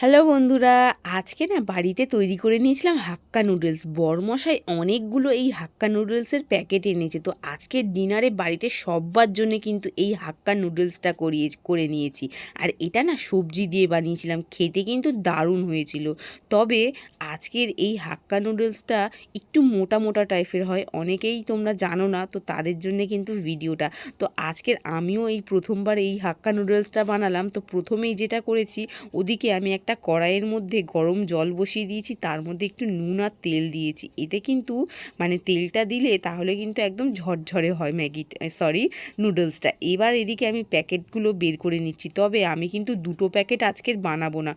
Hello বন্ধুরা, আজকে না বাড়িতে তৈরি করে নিয়েছিলাম হাক্কা নুডলস। বরমশাই অনেকগুলো এই হাক্কা নুডলসের প্যাকেট এনেছে। তো আজকের ডিনারে বাড়িতে সব্বার জন্য কিন্তু এই হাক্কা নুডলসটা করিয়ে, করে নিয়েছি। আর এটা না সবজি দিয়ে বানিয়েছিলাম, খেতে কিন্তু দারুণ হয়েছিল। তবে আজকের এই হাক্কা নুডলসটা একটু মোটা মোটা টাইপের হয়, অনেকেই তোমরা জানো না, তো তাদের জন্য কিন্তু ভিডিওটা। তো আজকের আমিও এই প্রথমবার এই হাক্কা নুডলসটা বানালাম। তো প্রথমেই যেটা করেছি, ওদিকে আমি একটা কড়াইয়ের মধ্যে গরম জল বসিয়ে দিয়েছি, তার মধ্যে একটু নুন আর তেল দিয়েছি। এতে কিন্তু মানে তেলটা দিলে তাহলে কিন্তু একদম ঝরঝরে হয় ম্যাগি সরি, নুডলসটা। এবার এদিকে আমি প্যাকেটগুলো বের করে নিচ্ছি। তবে আমি কিন্তু দুটো প্যাকেট আজকের বানাবো না।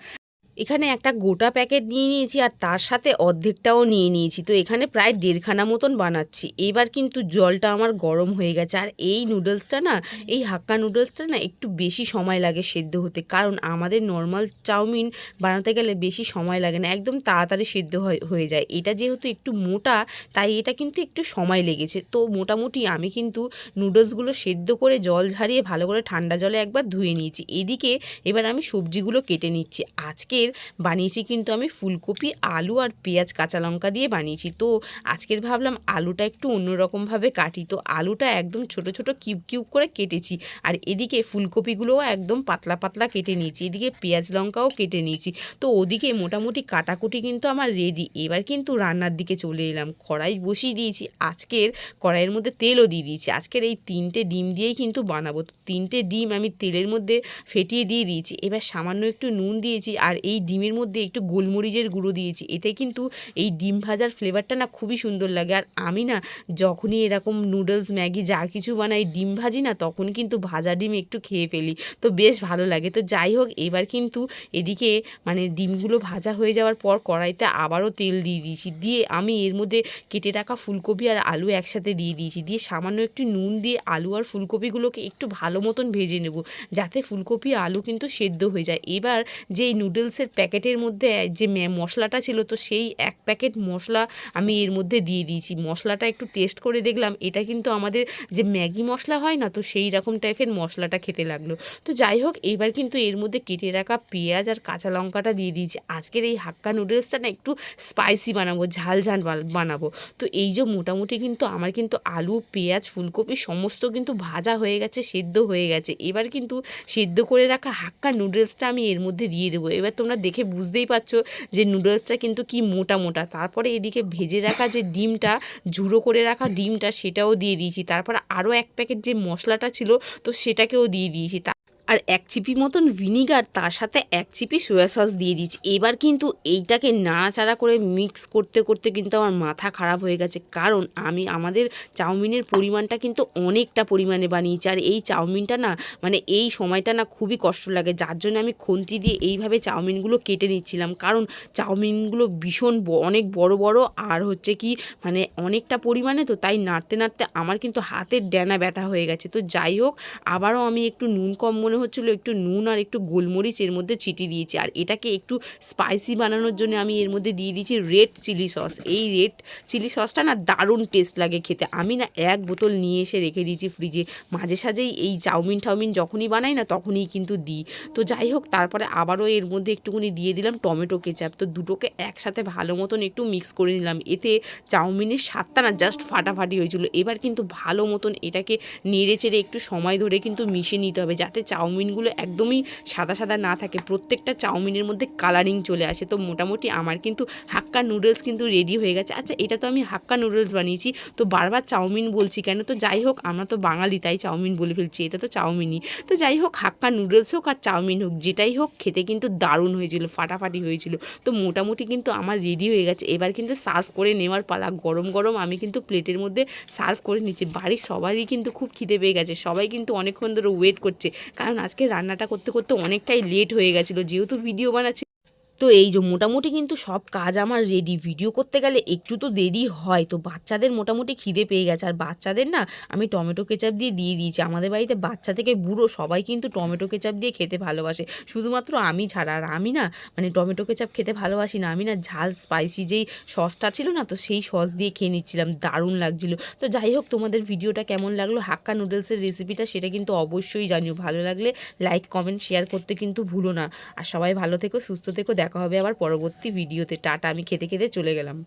এখানে একটা গোটা প্যাকেট নিয়ে নিয়েছি আর তার সাথে অর্ধেকটাও নিয়ে নিয়েছি। তো এখানে প্রায় দেড়খানা মতন বানাচ্ছি। এবার কিন্তু জলটা আমার গরম হয়ে গেছে। আর এই নুডলসটা না, এই হাক্কা নুডলসটা না একটু বেশি সময় লাগে সেদ্ধ হতে। কারণ আমাদের নর্মাল চাউমিন বানাতে গেলে বেশি সময় লাগে না, একদম তাড়াতাড়ি সেদ্ধ হয়ে- যায়। এটা যেহেতু একটু মোটা, তাই এটা কিন্তু একটু সময় লেগেছে। তো মোটামুটি আমি কিন্তু নুডলসগুলো সেদ্ধ করে জল ঝারিয়ে ভালো করে ঠান্ডা জলে একবার ধুয়ে নিয়েছি। এদিকে এবার আমি সবজিগুলো কেটে নিচ্ছি। আজকের বানিয়েছি কিন্তু আমি ফুলকপি, আলু আর পেঁয়াজ কাঁচা লঙ্কা দিয়ে বানিয়েছি। তো আজকের ভাবলাম আলুটা একটু অন্যরকমভাবে কাটি। তো আলুটা একদম ছোট ছোট কিউব কিউব করে কেটেছি। আর এদিকে ফুলকপিগুলোও একদম পাতলা পাতলা কেটে নিয়েছি। এদিকে পেঁয়াজ লঙ্কাও কেটে নিয়েছি। তো ওদিকে মোটামুটি কাটাকুটি কিন্তু আমার রেডি এবার কিন্তু রান্নার দিকে চলে এলাম। কড়াই বসিয়ে দিয়েছি। আজকের কড়াইয়ের মধ্যে তেলও দিয়ে দিয়েছি। আজকের এই তিনটে ডিম দিয়েই কিন্তু বানাবো। তিনটে ডিম আমি তেলের মধ্যে ফেটিয়ে দিয়ে দিয়েছি। এবার সামান্য একটু নুন দিয়েছি। আর এই ডিমের মধ্যে একটু গোলমরিচের গুঁড়ো দিয়েছি। এতে কিন্তু এই ডিম ভাজার ফ্লেভারটা না খুবই সুন্দর লাগে। আর আমি না যখনই এরকম নুডলস ম্যাগি যা কিছু বানাই ডিম ভাজি না, তখন কিন্তু ভাজা ডিম একটু খেয়ে ফেলি। তো বেশ ভালো লাগে। তো যাই হোক, এবার কিন্তু এদিকে মানে ডিমগুলো ভাজা হয়ে যাওয়ার পর কড়াইতে আবারও তেল দিয়ে দিয়েছি। দিয়ে আমি এর মধ্যে কেটে রাখা ফুলকপি আর আলু একসাথে দিয়ে দিয়েছি। দিয়ে সামান্য একটু নুন দিয়ে আলু আর ফুলকপিগুলোকে একটু ভালো মতন ভেজে নেব। যাতে ফুলকপি, আলু কিন্তু সেদ্ধ হয়ে যায়। এবার যে এই নুডলসের প্যাকেটের মধ্যে যে মশলাটা ছিল, তো সেই এক প্যাকেট মশলা আমি এর মধ্যে দিয়ে দিয়েছি। মশলাটা একটু টেস্ট করে দেখলাম, এটা কিন্তু আমাদের যে ম্যাগি মশলা হয় না, তো সেই রকম টাইপের মশলাটা খেতে লাগল। তো যাই হোক, এবার কিন্তু এর মধ্যে কেটে রাখা পেঁয়াজ আর কাঁচা লঙ্কাটা দিয়ে দিয়েছি। আজকের এই হাক্কা নুডলসটা না একটু স্পাইসি বানাবো, ঝাল ঝাল বানাবো। তো এই যে মোটামুটি কিন্তু আমার কিন্তু আলু, পেঁয়াজ, ফুলকপি সমস্ত কিন্তু ভাজা হয়ে গেছে, সেদ্ধ হয়ে গেছে। এবার কিন্তু সেদ্ধ করে রাখা হাক্কা নুডলসটা আমি এর মধ্যে দিয়ে দেবো। এবার তোমরা দেখে বুঝতেই পারছ যে নুডলসটা কিন্তু কি মোটা মোটা। তারপরে এদিকে ভেজে রাখা যে ডিমটা জুড়ো করে রাখা ডিমটা, সেটাও দিয়ে দিয়েছি। তারপর আরও এক প্যাকেট যে মশলাটা ছিল, তো সেটাকেও দিয়ে দিয়েছি। আর এক চিপি মতন ভিনিগার, তার সাথে এক চিপি সোয়া সস দিয়ে দিচ্ছি। এবার কিন্তু এইটাকে নাড়াচাড়া করে মিক্স করতে করতে কিন্তু আমার মাথা খারাপ হয়ে গেছে। কারণ আমি, আমাদের চাউমিনের পরিমাণটা কিন্তু অনেকটা পরিমাণে বানিয়েছি। আর এই চাউমিনটা না মানে এই সময়টা না খুবই কষ্ট লাগে। যার জন্য আমি খুন্তি দিয়ে এইভাবে চাউমিনগুলো কেটে নিচ্ছিলাম। কারণ চাউমিনগুলো ভীষণ অনেক বড় বড় আর হচ্ছে কি মানে অনেকটা পরিমাণে তো, তাই নাড়তে নাড়তে আমার কিন্তু হাতের ড্যানা ব্যথা হয়ে গেছে। তো যাই হোক, আবারও আমি একটু নুন কম মনে হচ্ছিল একটু নুন আর একটু গোলমরিচ, এর মধ্যে ছিটিয়ে দিয়েছি। আর এটাকে একটু স্পাইসি বানানোর জন্য আমি এর মধ্যে দিয়ে দিয়েছি রেড চিলি সস এই রেড চিলি সসটা না দারুণ টেস্ট লাগে খেতে। আমি না এক বোতল নিয়ে এসে রেখে দিয়েছি ফ্রিজে মাঝে সাঝেই এই চাউমিন টাউমিন যখনই বানাই না, তখনই কিন্তু দিই। তো যাই হোক, তারপরে আবারও এর মধ্যে একটুখানি দিয়ে দিলাম টমেটো কেচাপ তো দুটোকে একসাথে ভালো মতন একটু মিক্স করে নিলাম। এতে চাউমিনের স্বাদটা না জাস্ট ফাটাফাটি হয়েছিল। এবার কিন্তু ভালো মতন এটাকে নেড়ে চেড়ে একটু সময় ধরে কিন্তু মিশিয়ে নিতে হবে, যাতে চাউমিনগুলো একদমই সাদা সাদা না থাকে। প্রত্যেকটা চাউমিনের মধ্যে কালারিং চলে আসে। তো মোটামুটি আমার কিন্তু হাক্কা নুডলস কিন্তু রেডি হয়ে গেছে। আচ্ছা এটা তো আমি হাক্কা নুডলস বানিয়েছি। তো বারবার চাউমিন বলছি কেন? তো যাই হোক, আমরা তো বাঙালি, তাই চাউমিন বলে ফেলছি। এটা তো চাউমিনই। তো যাই হোক, হাক্কা নুডলস হোক আর চাউমিন হোক, যেটাই হোক, খেতে কিন্তু দারুণ হয়েছিল, ফাটাফাটি হয়েছিল। তো মোটামুটি কিন্তু আমার রেডি হয়ে গেছে। এবার কিন্তু সার্ভ করে নেওয়ার পালা। গরম গরম আমি কিন্তু প্লেটের মধ্যে সার্ভ করে নিচ্ছি। বাড়ির সবারই কিন্তু খুব খিদে পেয়ে গেছে। সবাই কিন্তু অনেকক্ষণ ধরে ওয়েট করছে। কারণ আজকে রান্নাটা করতে করতে অনেকটাই লেট হয়ে গেছিল। যেহেতু ভিডিও বানাচ্ছি তো এই যে মোটামুটি কিন্তু সব কাজ আমার রেডি ভিডিও করতে গেলে একটু তো দেরি হয়, তো বাচ্চাদের মোটামুটি খিদে পেয়ে গেছে। আর বাচ্চাদের না আমি টমেটো কেচাপ দিয়ে দিয়ে দিয়েছি। আমাদের বাড়িতে বাচ্চা থেকে বুড়ো সবাই কিন্তু টমেটো কেচাপ দিয়ে খেতে ভালোবাসে। শুধুমাত্র আমি ছাড়া। আর আমি না মানে টমেটো কেচাপ খেতে ভালোবাসি না। আমি না ঝাল স্পাইসি যেই সসটা ছিল না, তো সেই সস দিয়ে খেয়ে নিচ্ছিলাম। দারুণ লাগছিল। তো যাই হোক, তোমাদের ভিডিওটা কেমন লাগল? হাক্কা নুডলসের রেসিপিটা সেটা কিন্তু অবশ্যই জানিও। ভালো লাগলে লাইক কমেন্ট শেয়ার করতে কিন্তু ভুলো না। আর সবাই ভালো থেকো, সুস্থ থেকো। দেখা হবে আবার পরবর্তী ভিডিওতে টাটা আমি খেতে খেতে চলে গেলাম।